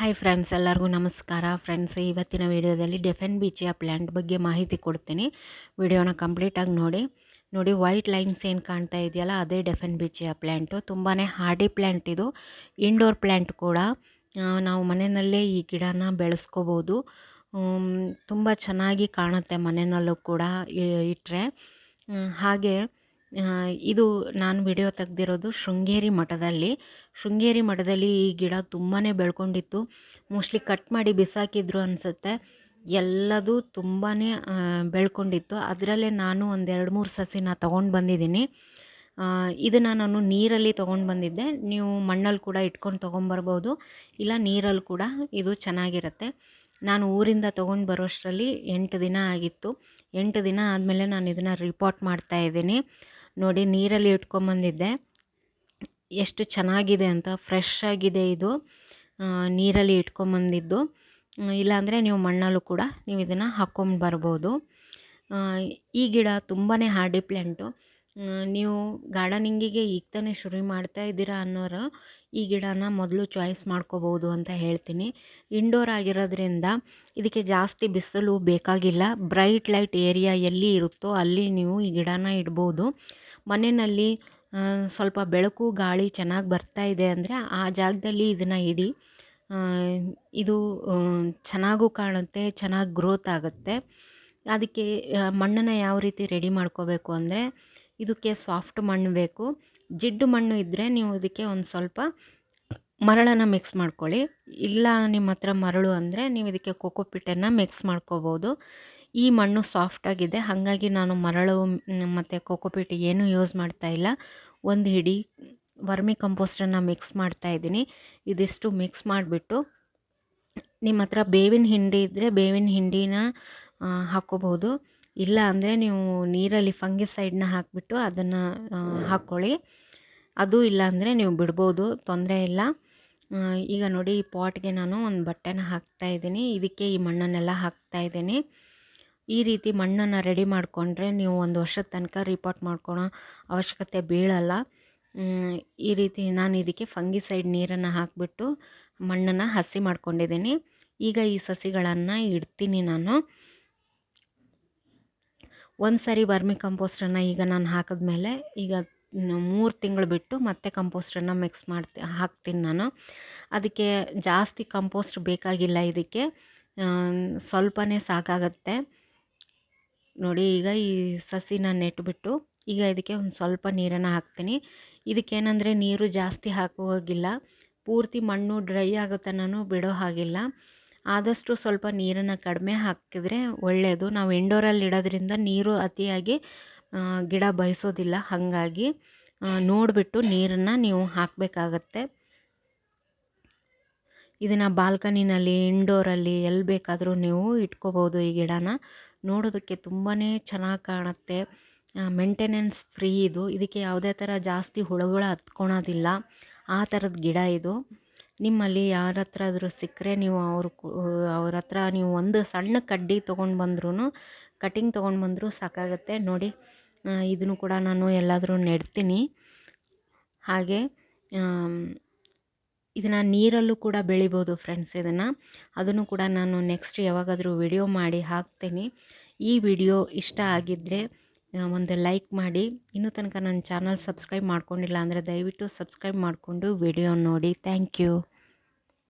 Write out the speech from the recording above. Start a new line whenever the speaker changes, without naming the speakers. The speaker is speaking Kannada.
ಹಾಯ್ ಫ್ರೆಂಡ್ಸ್ ಎಲ್ಲರಿಗೂ ನಮಸ್ಕಾರ. ಫ್ರೆಂಡ್ಸ್ ಇವತ್ತಿನ ವಿಡಿಯೋದಲ್ಲಿ ಡೆಫೆನ್ ಬೀಚಿಯ ಪ್ಲ್ಯಾಂಟ್ ಬಗ್ಗೆ ಮಾಹಿತಿ ಕೊಡ್ತೀನಿ. ವಿಡಿಯೋನ ಕಂಪ್ಲೀಟಾಗಿ ನೋಡಿ. ನೋಡಿ ವೈಟ್ ಲೈನ್ಸ್ ಏನು ಕಾಣ್ತಾ ಇದೆಯಲ್ಲ, ಅದೇ ಡೆಫೆನ್ ಬೀಚಿಯ ಪ್ಲ್ಯಾಂಟು ತುಂಬಾ ಹಾರ್ಡಿ ಪ್ಲ್ಯಾಂಟ್ ಇದು. ಇಂಡೋರ್ ಪ್ಲ್ಯಾಂಟ್ ಕೂಡ. ನಾವು ಮನೆಯಲ್ಲೇ ಈ ಗಿಡನ ಬೆಳೆಸ್ಕೋಬೋದು. ತುಂಬ ಚೆನ್ನಾಗಿ ಕಾಣುತ್ತೆ ಮನೆಯಲ್ಲೂ ಕೂಡ ಇಟ್ಟರೆ ಹಾಗೆ ಇದು ನಾನು ವಿಡಿಯೋ ತೆಗ್ದಿರೋದು ಶೃಂಗೇರಿ ಮಠದಲ್ಲಿ. ಶೃಂಗೇರಿ ಮಠದಲ್ಲಿ ಈ ಗಿಡ ತುಂಬಾ ಬೆಳ್ಕೊಂಡಿತ್ತು. ಮೋಸ್ಟ್ಲಿ ಕಟ್ ಮಾಡಿ ಬಿಸಾಕಿದ್ರು ಅನಿಸುತ್ತೆ. ಎಲ್ಲದೂ ತುಂಬಾ ಬೆಳ್ಕೊಂಡಿತ್ತು. ಅದರಲ್ಲೇ ನಾನು ಒಂದೆರಡು ಮೂರು ಸಸಿನ ತೊಗೊಂಡು ಬಂದಿದ್ದೀನಿ. ಇದನ್ನು ನಾನು ನೀರಲ್ಲಿ ತೊಗೊಂಡು ಬಂದಿದ್ದೆ. ನೀವು ಮಣ್ಣಲ್ಲಿ ಕೂಡ ಇಟ್ಕೊಂಡು ತೊಗೊಂಬರ್ಬೋದು ಇಲ್ಲ, ನೀರಲ್ಲಿ ಕೂಡ ಇದು ಚೆನ್ನಾಗಿರುತ್ತೆ. ನಾನು ಊರಿಂದ ತೊಗೊಂಡು ಬರೋಷ್ಟರಲ್ಲಿ ಎಂಟು ದಿನ ಆಗಿತ್ತು. ಎಂಟು ದಿನ ಆದಮೇಲೆ ನಾನು ಇದನ್ನು ರಿಪೋರ್ಟ್ ಮಾಡ್ತಾ ಇದ್ದೀನಿ. ನೋಡಿ ನೀರಲ್ಲಿ ಇಟ್ಕೊಂಬಂದಿದ್ದೆ. ಎಷ್ಟು ಚೆನ್ನಾಗಿದೆ ಅಂತ, ಫ್ರೆಶ್ ಆಗಿದೆ ಇದು. ನೀರಲ್ಲಿ ಇಟ್ಕೊಂಬಂದಿದ್ದು. ಇಲ್ಲಾಂದರೆ ನೀವು ಮಣ್ಣಲ್ಲೂ ಕೂಡ ನೀವು ಇದನ್ನು ಹಾಕ್ಕೊಂಡು ಬರ್ಬೋದು. ಈ ಗಿಡ ತುಂಬಾ ಹಾರ್ಡಿ ಪ್ಲ್ಯಾಂಟು ನೀವು ಗಾರ್ಡನಿಂಗಿಗೆ ಈಗ ತಾನೇ ಶುರು ಮಾಡ್ತಾ ಇದ್ದೀರಾ ಅನ್ನೋರು ಈ ಗಿಡನ ಮೊದಲು ಚಾಯ್ಸ್ ಮಾಡ್ಕೋಬೋದು ಅಂತ ಹೇಳ್ತೀನಿ. ಇಂಡೋರ್ ಆಗಿರೋದ್ರಿಂದ ಇದಕ್ಕೆ ಜಾಸ್ತಿ ಬಿಸಿಲು ಬೇಕಾಗಿಲ್ಲ. ಬ್ರೈಟ್ ಲೈಟ್ ಏರಿಯಾ ಎಲ್ಲಿ ಇರುತ್ತೋ ಅಲ್ಲಿ ನೀವು ಈ ಗಿಡನ ಇಡ್ಬೋದು. ಮನೆಯಲ್ಲಿ ಸ್ವಲ್ಪ ಬೆಳಕು ಗಾಳಿ ಚೆನ್ನಾಗಿ ಬರ್ತಾ ಇದೆ ಅಂದರೆ ಆ ಜಾಗದಲ್ಲಿ ಇದನ್ನು ಇಡಿ. ಇದು ಚೆನ್ನಾಗೂ ಕಾಣುತ್ತೆ, ಚೆನ್ನಾಗಿ ಗ್ರೋತ್ ಆಗುತ್ತೆ. ಅದಕ್ಕೆ ಮಣ್ಣನ್ನು ಯಾವ ರೀತಿ ರೆಡಿ ಮಾಡ್ಕೋಬೇಕು ಅಂದರೆ ಇದಕ್ಕೆ ಸಾಫ್ಟ್ ಮಣ್ಣು ಬೇಕು. ಜಿಡ್ಡು ಮಣ್ಣು ಇದ್ದರೆ ನೀವು ಇದಕ್ಕೆ ಒಂದು ಸ್ವಲ್ಪ ಮರಳನ್ನು ಮಿಕ್ಸ್ ಮಾಡ್ಕೊಳ್ಳಿ. ಇಲ್ಲ ನಿಮ್ಮ ಹತ್ರ ಮರಳು ಅಂದರೆ ನೀವು ಇದಕ್ಕೆ ಕೋಕೋಪಿಟ್ಟನ್ನು ಮಿಕ್ಸ್ ಮಾಡ್ಕೋಬೋದು. ಈ ಮಣ್ಣು ಸಾಫ್ಟಾಗಿದೆ ಹಾಗಾಗಿ ನಾನು ಮರಳು ಮತ್ತು ಕೊಕೊಪಿಟ್ ಏನೂ ಯೂಸ್ ಮಾಡ್ತಾ ಇಲ್ಲ. ಒಂದು ಹಿಡಿ ವರ್ಮಿ ಕಂಪೋಸ್ಟನ್ನು ಮಿಕ್ಸ್ ಮಾಡ್ತಾ ಇದ್ದೀನಿ. ಇದಿಷ್ಟು ಮಿಕ್ಸ್ ಮಾಡಿಬಿಟ್ಟು ನಿಮ್ಮ ಹತ್ರ ಬೇವಿನ ಹಿಂಡಿ ಇದ್ದರೆ ಬೇವಿನ ಹಿಂಡಿನ ಹಾಕ್ಕೋಬಹುದು ಇಲ್ಲ ಅಂದರೆ ನೀವು ನೀರಲ್ಲಿ ಫಂಗಿಸೈಡ್ನ ಹಾಕಿಬಿಟ್ಟು ಅದನ್ನು ಹಾಕ್ಕೊಳ್ಳಿ. ಅದು ಇಲ್ಲ ಅಂದರೆ ನೀವು ಬಿಡ್ಬೋದು, ತೊಂದರೆ ಇಲ್ಲ. ಈಗ ನೋಡಿ ಈ ಪಾಟ್ಗೆ ನಾನು ಒಂದು ಬಟ್ಟೆನ ಹಾಕ್ತಾ ಇದ್ದೀನಿ. ಇದಕ್ಕೆ ಈ ಮಣ್ಣನ್ನೆಲ್ಲ ಹಾಕ್ತಾ ಇದ್ದೀನಿ. ಈ ರೀತಿ ಮಣ್ಣನ್ನು ರೆಡಿ ಮಾಡಿಕೊಂಡ್ರೆ ನೀವು ಒಂದು ವರ್ಷದ ತನಕ ರಿಪೋರ್ಟ್ ಮಾಡ್ಕೊಳೋ ಅವಶ್ಯಕತೆ ಬೀಳಲ್ಲ. ಈ ರೀತಿ ನಾನು ಇದಕ್ಕೆ ಫಂಗಿಸೈಡ್ ನೀರನ್ನು ಹಾಕಿಬಿಟ್ಟು ಮಣ್ಣನ್ನು ಹಸಿ ಮಾಡ್ಕೊಂಡಿದ್ದೀನಿ. ಈಗ ಈ ಸಸಿಗಳನ್ನು ಇಡ್ತೀನಿ ನಾನು. ಒಂದು ಸರಿ ವರ್ಮಿ ಕಂಪೋಸ್ಟನ್ನು ಈಗ ನಾನು ಹಾಕಿದ್ಮೇಲೆ ಈಗ ಮೂರು ತಿಂಗಳು ಬಿಟ್ಟು ಮತ್ತೆ ಕಂಪೋಸ್ಟನ್ನು ಮಿಕ್ಸ್ ಮಾಡ್ತಿ, ಹಾಕ್ತೀನಿ ನಾನು. ಅದಕ್ಕೆ ಜಾಸ್ತಿ ಕಂಪೋಸ್ಟ್ ಬೇಕಾಗಿಲ್ಲ ಇದಕ್ಕೆ. ಸ್ವಲ್ಪನೇ ಸಾಕಾಗತ್ತೆ. ನೋಡಿ ಈಗ ಈ ಸಸಿನ ನೆಟ್ಬಿಟ್ಟು ಈಗ ಇದಕ್ಕೆ ಒಂದು ಸ್ವಲ್ಪ ನೀರನ್ನು ಹಾಕ್ತೀನಿ. ಇದಕ್ಕೇನೆಂದರೆ ನೀರು ಜಾಸ್ತಿ ಹಾಕುವಾಗಿಲ್ಲ ಪೂರ್ತಿ ಮಣ್ಣು ಡ್ರೈ ಆಗುತ್ತೆ ನಾನು ಬಿಡೋ ಹಾಗಿಲ್ಲ. ಆದಷ್ಟು ಸ್ವಲ್ಪ ನೀರನ್ನು ಕಡಿಮೆ ಹಾಕಿದರೆ ಒಳ್ಳೆಯದು ನಾವು ಇಂಡೋರಲ್ಲಿ ಇಡೋದ್ರಿಂದ ನೀರು ಅತಿಯಾಗಿ ಗಿಡ ಬಯಸೋದಿಲ್ಲ ಹಾಗಾಗಿ ನೋಡಿಬಿಟ್ಟು ನೀರನ್ನು ನೀವು ಹಾಕಬೇಕಾಗತ್ತೆ. ಇದನ್ನು ಬಾಲ್ಕನಿನಲ್ಲಿ, ಇಂಡೋರಲ್ಲಿ ಎಲ್ಲಿ ಬೇಕಾದರೂ ನೀವು ಇಟ್ಕೋಬೋದು ಈ ಗಿಡನ. ನೋಡೋದಕ್ಕೆ ತುಂಬಾ ಚೆನ್ನಾಗಿ ಕಾಣುತ್ತೆ. ಮೇಂಟೆನೆನ್ಸ್ ಫ್ರೀ ಇದು. ಇದಕ್ಕೆ ಯಾವುದೇ ಥರ ಜಾಸ್ತಿ ಹುಳುಗಳು ಹತ್ಕೊಳೋದಿಲ್ಲ. ಆ ಥರದ ಗಿಡ ಇದು. ನಿಮ್ಮಲ್ಲಿ ಯಾರ ಹತ್ರ ಆದರೂ ಸಿಕ್ಕರೆ ನೀವು ಅವ್ರ ಅವ್ರ ಹತ್ರ ನೀವು ಒಂದು ಸಣ್ಣ ಕಡ್ಡಿ ತೊಗೊಂಡು ಬಂದ್ರೂ ಕಟಿಂಗ್ ತೊಗೊಂಡು ಬಂದರೂ ಸಾಕಾಗುತ್ತೆ. ನೋಡಿ ಇದನ್ನು ಕೂಡ ನಾನು ಎಲ್ಲಾದರೂ ನೆಡ್ತೀನಿ. ಹಾಗೆ ಇದನ್ನು ನೀರಲ್ಲೂ ಕೂಡ ಬೆಳಿಬೋದು ಫ್ರೆಂಡ್ಸ್ ಇದನ್ನು. ಅದನ್ನು ಕೂಡ ನಾನು ನೆಕ್ಸ್ಟ್ ಯಾವಾಗಾದರೂ ವಿಡಿಯೋ ಮಾಡಿ ಹಾಕ್ತೀನಿ. ಈ ವಿಡಿಯೋ ಇಷ್ಟ ಆಗಿದ್ದರೆ ಒಂದು ಲೈಕ್ ಮಾಡಿ. ಇನ್ನೂ ತನಕ ನನ್ನ ಚಾನಲ್ ಸಬ್ಸ್ಕ್ರೈಬ್ ಮಾಡ್ಕೊಂಡಿಲ್ಲ ಅಂದರೆ ದಯವಿಟ್ಟು ಸಬ್ಸ್ಕ್ರೈಬ್ ಮಾಡಿಕೊಂಡು ವಿಡಿಯೋ ನೋಡಿ. Thank you